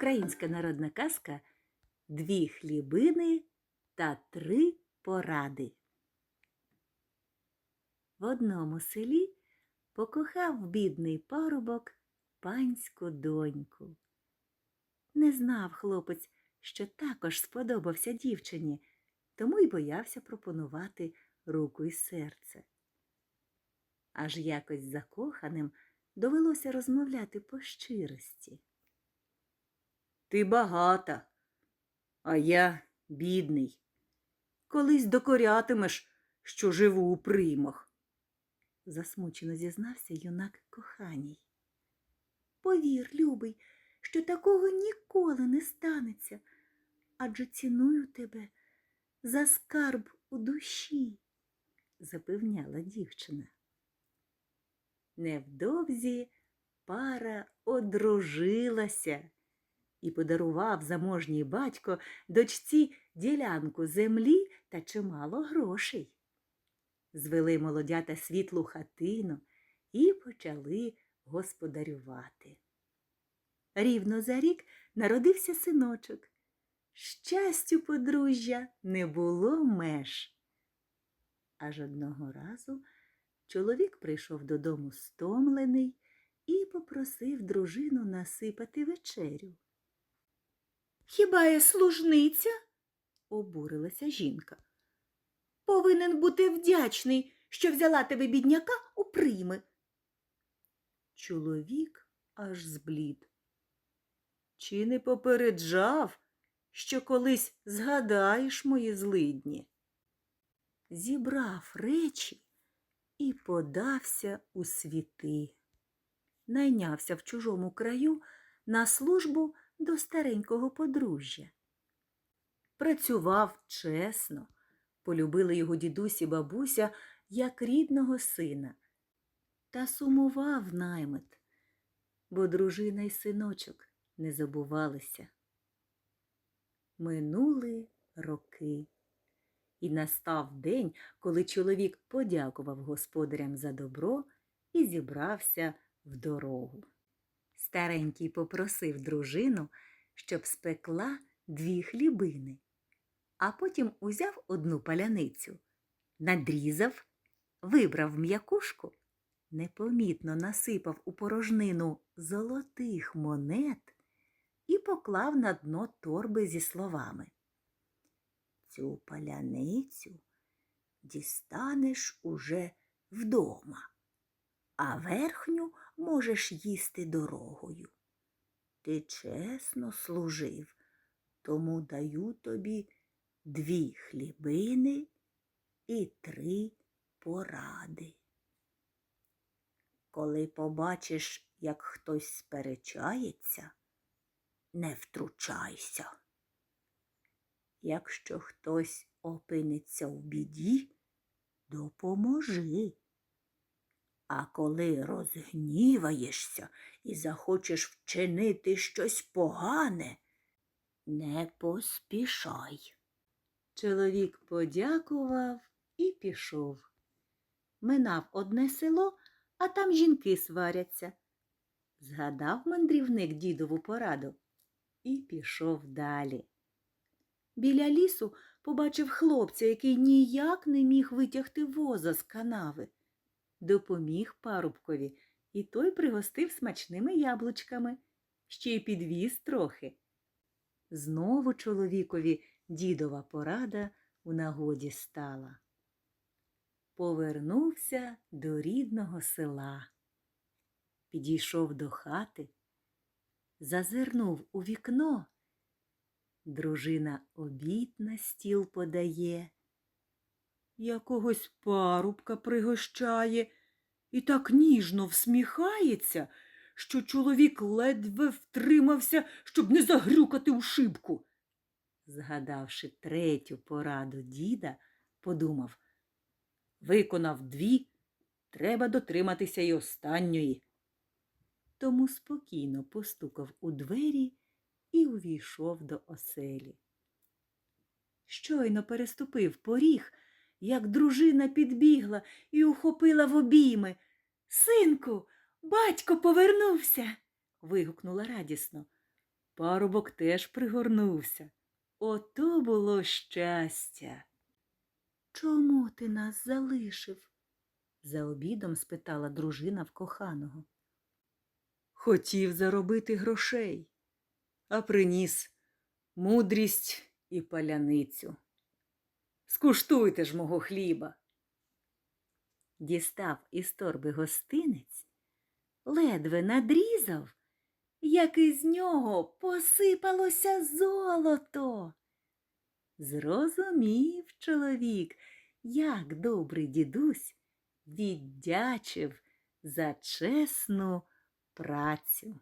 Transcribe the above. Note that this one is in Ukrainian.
Українська народна казка Дві хлібини та три поради. В одному селі покохав бідний парубок панську доньку. Не знав хлопець, що також сподобався дівчині, тому й боявся пропонувати руку й серце. Аж якось закоханим довелося розмовляти по щирості. Ти багата, а я бідний. Колись докорятимеш, що живу у приймах, засмучено зізнався юнак коханій. Повір, любий, що такого ніколи не станеться, адже ціную тебе за скарб у душі, запевняла дівчина. Невдовзі пара одружилася і подарував заможній батько дочці ділянку землі та чимало грошей. Звели молодята світлу хатину і почали господарювати. Рівно за рік народився синочок. Щастю подружжя не було меж. Аж одного разу чоловік прийшов додому стомлений і попросив дружину насипати вечерю. Хіба я служниця? обурилася жінка. Повинен бути вдячний, що взяла тебе бідняка у прийми. Чоловік аж зблід. Чи не попереджав, що колись згадаєш мої злидні? Зібрав речі і подався у світи. Найнявся в чужому краю на службу до старенького подружжя. Працював чесно, полюбили його дідусь і бабуся як рідного сина, та сумував наймит, бо дружина й синочок не забувалися. Минули роки, і настав день, коли чоловік подякував господарям за добро і зібрався в дорогу. Старенький попросив дружину, щоб спекла дві хлібини, а потім узяв одну паляницю, надрізав, вибрав м'якушку, непомітно насипав у порожнину золотих монет і поклав на дно торби зі словами. Цю паляницю дістанеш уже вдома а верхню можеш їсти дорогою. Ти чесно служив, тому даю тобі дві хлібини і три поради. Коли побачиш, як хтось сперечається, не втручайся. Якщо хтось опиниться в біді, допоможи. А коли розгніваєшся і захочеш вчинити щось погане, не поспішай. Чоловік подякував і пішов. Минав одне село, а там жінки сваряться. Згадав мандрівник дідову пораду і пішов далі. Біля лісу побачив хлопця, який ніяк не міг витягти воза з канави допоміг парубкові, і той пригостив смачними яблучками, ще й підвіз трохи. Знову чоловікові дідова порада у нагоді стала. Повернувся до рідного села. Підійшов до хати, зазирнув у вікно. Дружина обід на стіл подає якогось парубка пригощає і так ніжно всміхається, що чоловік ледве втримався, щоб не загрюкати у шибку. Згадавши третю пораду діда, подумав виконав дві, треба дотриматися й останньої. Тому спокійно постукав у двері і увійшов до оселі. Щойно переступив поріг, як дружина підбігла і ухопила в обійми. Синку, батько повернувся. вигукнула радісно. парубок теж пригорнувся. Ото було щастя. Чому ти нас залишив? за обідом спитала дружина в коханого. Хотів заробити грошей, а приніс мудрість і паляницю. Скуштуйте ж мого хліба. Дістав із торби гостинець, ледве надрізав, як із нього посипалося золото. Зрозумів чоловік, як добрий дідусь віддячив за чесну працю.